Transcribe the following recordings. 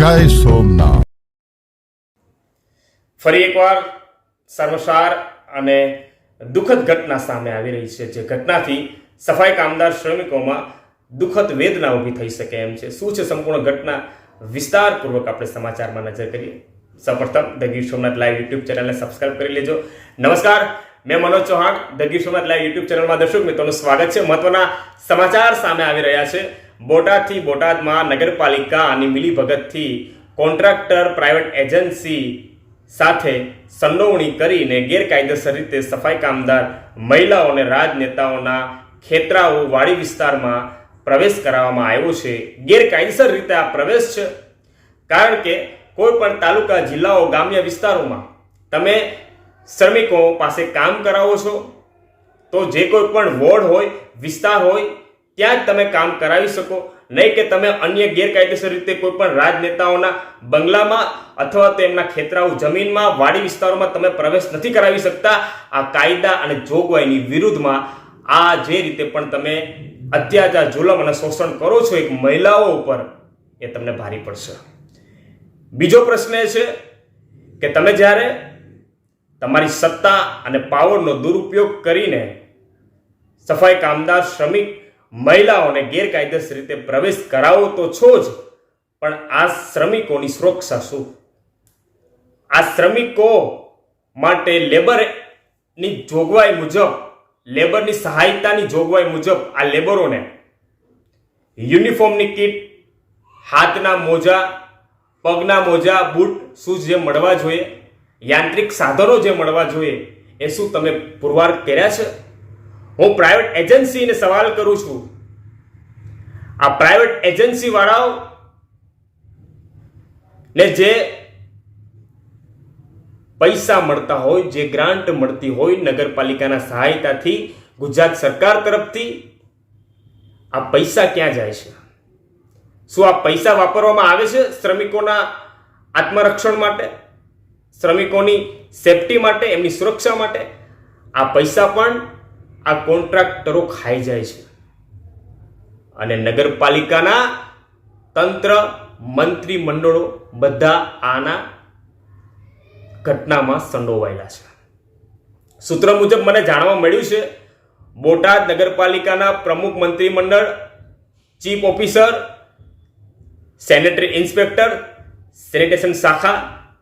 જય સોમનાથ. ફરી એકવાર સર્વસાર અને દુઃખદ ઘટના સામે આવી રહી છે. જે ઘટનાથી સફાઈ કામદાર શ્રમિકોમાં દુઃખદ વેદના ઊભી થઈ શકે એમ છે. શું છે સંપૂર્ણ ઘટના? વિસ્તારપૂર્વક આપણે સમાચારમાં નજર કરીએ. સૌપ્રથમ, the Gir Somnath live YouTube ચેનલને સબસ્ક્રાઇબ કરી લેજો. નમસ્કાર, મેં Manoj Chauhan. The Gir Somnath live YouTube ચેનલમાં દર્શક મિત્રોનું સ્વાગત છે. મહત્વના સમાચાર સામે આવી રહ્યા છે. બોટાદથી બોટાદમાં નગરપાલિકા અને મિલીભગતથી કોન્ટ્રાક્ટર, પ્રાઇવેટ એજન્સી સાથે સંડોવણી કરીને ગેરકાયદેસર રીતે સફાઈ કામદાર, મહિલાઓને રાજનેતાઓના ખેતરાઓ વાડી વિસ્તારમાં પ્રવેશ કરાવવામાં આવ્યો છે. ગેરકાયદેસર રીતે આ પ્રવેશ છે? કારણ કે કોઈ પણ તાલુકા, જિલ્લાઓ ગ્રામ્ય વિસ્તારોમાં તમે શ્રમિકો પાસે કામ કરાવો છો, તો જે કોઈ પણ વોર્ડ હોય, વિસ્તાર હોય ત્યાં તમે કામ કરાવી શકો. નહીં કે તમે અન્ય ગેરકાયદેસર રીતે કોઈ પણ રાજનેતાઓના બંગલામાં અથવા તો એમના ખેતરાઓ જમીનમાં, વાડી વિસ્તારોમાં તમે પ્રવેશ નથી કરાવી શકતા. આ કાયદા અને જોગવાઈની વિરુદ્ધમાં આ જે રીતે પણ તમે અત્યાચાર, જુલમ અને શોષણ કરો છો એક મહિલાઓ ઉપર, એ તમને ભારી પડશે. બીજો પ્રશ્ન એ છે કે તમે જ્યારે તમારી સત્તા અને પાવરનો દુરુપયોગ કરીને સફાઈ કામદાર, શ્રમિક મહિલાઓને ગેરકાયદેસર રીતે પ્રવેશ કરાવો તો છો જ, પણ આ શ્રમિકોની સુરક્ષા શું? આ શ્રમિકો માટે લેબરની જોગવાઈ મુજબ, લેબરની સહાયતાની જોગવાઈ મુજબ આ લેબરોને યુનિફોર્મની કીટ, હાથના મોજા, પગના મોજા, બૂટ શૂઝ જે મળવા જોઈએ, યાંત્રિક સાધનો જે મળવા જોઈએ, એ શું તમે પુરવાર કર્યા છે? હું પ્રાઇવેટ એજન્સીને સવાલ કરું છું. આ પ્રાઇવેટ એજન્સી વાળાઓ ને જે પૈસા મળતા હોય, જે ગ્રાન્ટ મળતી હોય નગરપાલિકાના સહાયતાથી ગુજરાત સરકાર તરફથી, આ પૈસા ક્યાં જાય છે? શું આ પૈસા વાપરવામાં આવે છે શ્રમિકોના આત્મરક્ષણ માટે? શ્રમિકોની સેફટી માટે, એમની સુરક્ષા માટે? આ પૈસા પણ આ કોન્ટ્રાક્ટરો ખાઈ જાય છે. અને નગરપાલિકાના તંત્ર મંત્રી મંડળો બધા આના ઘટનામાં સંડોવાયેલા છે. સૂત્ર મુજબ મને જાણવા મળ્યું છે, બોટાદ નગરપાલિકાના પ્રમુખ મંત્રી મંડળ chief officer, sanitary inspector, sanitation શાખા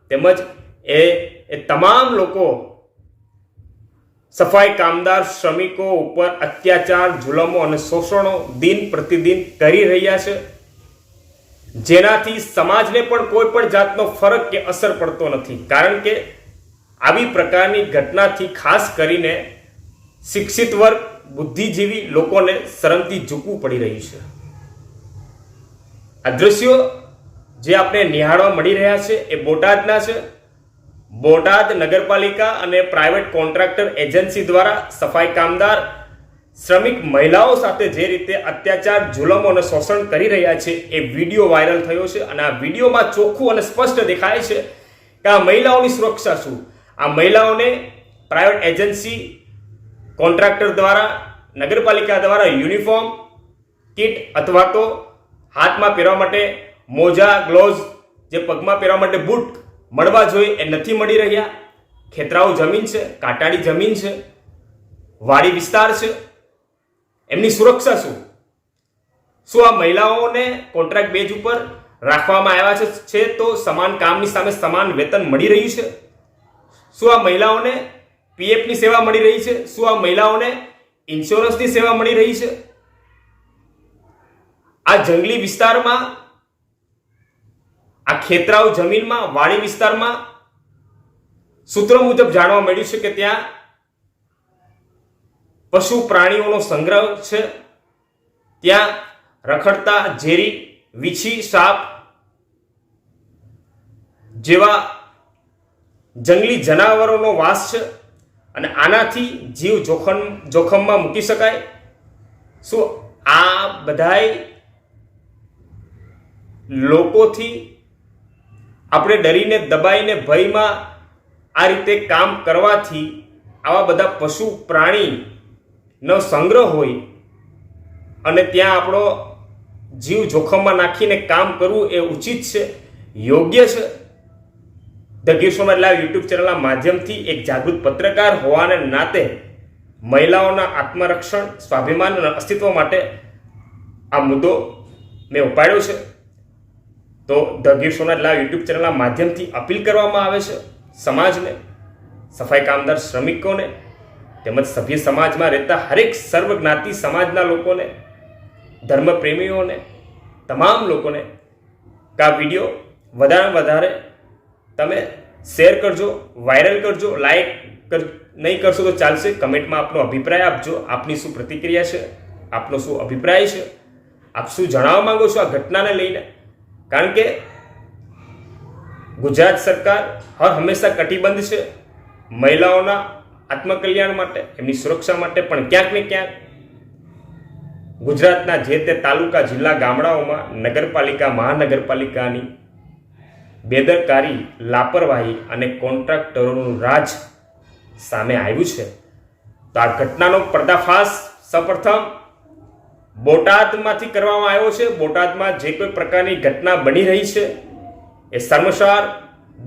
તેમજ એ તમામ લોકો સફાઈ કામદાર શ્રમિકો ઉપર અત્યાચાર, જુલમો અને શોષણો દિન પ્રતિદિન કરી રહ્યા છે. જેનાથી સમાજને પણ કોઈ પણ જાતનો ફરક કે અસર પડતો નથી. કારણ કે આવી પ્રકારની ઘટનાથી ખાસ કરીને શિક્ષિત વર્ગ, બુદ્ધિજીવી લોકોને શરમથી ઝૂકવું પડી રહ્યું છે. આ દ્રશ્યો જે આપણે નિહાળવા મળી રહ્યા છે એ બોટાદના છે. બોટાદ નગરપાલિકા અને પ્રાઇવેટ કોન્ટ્રાક્ટર એજન્સી દ્વારા સફાઈ કામદાર, શ્રમિક મહિલાઓ સાથે જે રીતે અત્યાચાર, જુલમો અને શોષણ કરી રહ્યા છે, એ વીડિયો વાયરલ થયો છે અને આ વિડીયોમાં ચોખ્ખું અને સ્પષ્ટ દેખાય છે કે આ મહિલાઓની સુરક્ષા શું? આ મહિલાઓને પ્રાઇવેટ એજન્સી કોન્ટ્રાક્ટર દ્વારા, નગરપાલિકા દ્વારા યુનિફોર્મ, કીટ અથવા તો હાથમાં પહેરવા માટે મોજા, ગ્લોવ્સ, જે પગમાં પહેરવા માટે બૂટ મળવા જોઈએ એ નથી મળી રહ્યા. ખેતરાઓ જમીન છે, કાંટાળી જમીન છે, વાડી વિસ્તાર છે. એમની સુરક્ષા શું? શું આ મહિલાઓને કોન્ટ્રાક્ટ બેઝ ઉપર રાખવામાં આવ્યા છે છે તો સમાન કામની સામે સમાન વેતન મળી રહ્યું છે? શું આ મહિલાઓને પીએફની સેવા મળી રહી છે? શું આ મહિલાઓને ઇન્સ્યોરન્સની સેવા મળી રહી છે? આ જંગલી વિસ્તારમાં આ ખેતરાવ જમીનમાં, વાડી વિસ્તારમાં સૂત્રો મુજબ જાણવા મળ્યું છે કે ત્યાં પશુ પ્રાણીઓનો સંગ્રહ છે. ત્યાં રખડતા ઝેરી, વીછી સાપ જેવા જંગલી જનાવરોનો વાસ છે અને આનાથી જીવ જોખમ, જોખમમાં મૂકી શકાય. શું આ બધાય લોકોથી આપણે ડરીને, દબાઈને, ભયમાં આ રીતે કામ કરવાથી આવા બધા પશુ પ્રાણીનો સંગ્રહ હોય અને ત્યાં આપણો જીવ જોખમમાં નાખીને કામ કરવું એ ઉચિત છે, યોગ્ય છે. ધ ગીર લાઈવ યુટ્યુબ ચેનલના માધ્યમથી એક જાગૃત પત્રકાર હોવાને નાતે મહિલાઓના આત્મરક્ષણ, સ્વાભિમાન અને અસ્તિત્વ માટે આ મુદ્દો મેં ઉપાડ્યો છે. તો the Gir Somnath live YouTube ચેનલના માધ્યમથી અપીલ કરવામાં આવે છે સમાજને, સફાઈ કામદાર શ્રમિકોને, તેમજ સભ્ય સમાજમાં રહેતા હરેક સર્વ જ્ઞાતિ સમાજના લોકોને, ધર્મપ્રેમીઓને, તમામ લોકોને આ વીડિયો વધારે વધારે તમે શેર કરજો, વાયરલ કરજો, લાઈક કર, નહીં કરશો તો ચાલશે. કમેન્ટમાં આપનો અભિપ્રાય આપજો. આપની શું પ્રતિક્રિયા છે? આપનો શું અભિપ્રાય છે? આપ શું જણાવવા માંગો છો આ ઘટનાને લઈને? કારણ કે ગુજરાત સરકાર હર હંમેશા કટિબદ્ધ છે મહિલાઓના આત્મકલ્યાણ માટે, એમની સુરક્ષા માટે, પણ ક્યાંક ને ક્યાંક ગુજરાતના જે તે તાલુકા, જિલ્લા, ગામડાઓમાં નગરપાલિકા, મહાનગરપાલિકાની બેદરકારી, લાપરવાહી અને કોન્ટ્રાક્ટરોનું રાજ સામે આવ્યું છે. તો આ ઘટનાનો પર્દાફાશ સૌપ્રથમ બોટાદમાંથી કરવામાં આવ્યો છે. બોટાદમાં જે કોઈ પ્રકારની ઘટના બની રહી છે એ શર્મસાર,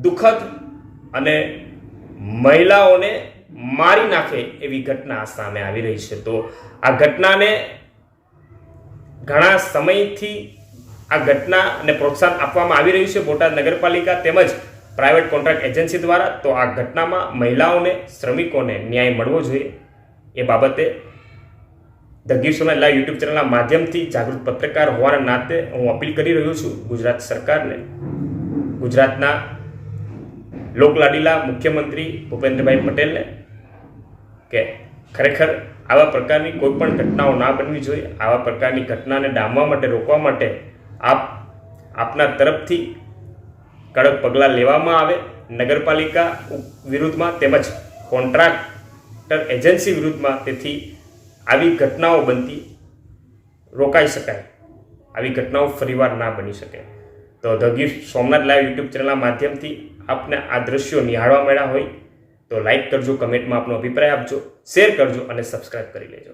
દુઃખદ અને મહિલાઓને મારી નાખે એવી ઘટના સામે આવી રહી છે. તો આ ઘટનાને ઘણા સમયથી આ ઘટનાને પ્રોત્સાહન આપવામાં આવી રહ્યું છે બોટાદ નગરપાલિકા તેમજ પ્રાઇવેટ કોન્ટ્રાક્ટ એજન્સી દ્વારા. તો આ ઘટનામાં મહિલાઓને, શ્રમિકોને ન્યાય મળવો જોઈએ એ બાબતે ધ ગીર સોમનાથ યુટ્યુબ ચેનલના માધ્યમથી જાગૃત પત્રકાર હોવાના નાતે હું અપીલ કરી રહ્યો છું ગુજરાત સરકારને. ગુજરાતના લોકલાડીલા મુખ્યમંત્રી ભૂપેન્દ્રભાઈ પટેલને કે ખરેખર આવા પ્રકારની કોઈ પણ ઘટનાઓ ના બનવી જોઈએ, આવા પ્રકારની ઘટનાને ડામવા માટે, રોકવા માટે આપ આપના તરફથી કડક પગલાં લેવામાં આવે. નગરપાલિકા વિરુદ્ધમાં તેમજ કોન્ટ્રાક્ટર એજન્સી વિરુદ્ધમાં તેથી આવી ઘટનાઓ બનતી રોકાઈ શકાય. આવી ઘટનાઓ ફરીવાર ના બની શકે. તો the Gir Somnath live YouTube ચેનલના માધ્યમથી આપને આ દ્રશ્યો નિહાળવા મળ્યા હોય તો લાઈક કરજો, કમેન્ટમાં આપનો અભિપ્રાય આપજો, શેર કરજો અને સબસ્ક્રાઈબ કરી લેજો.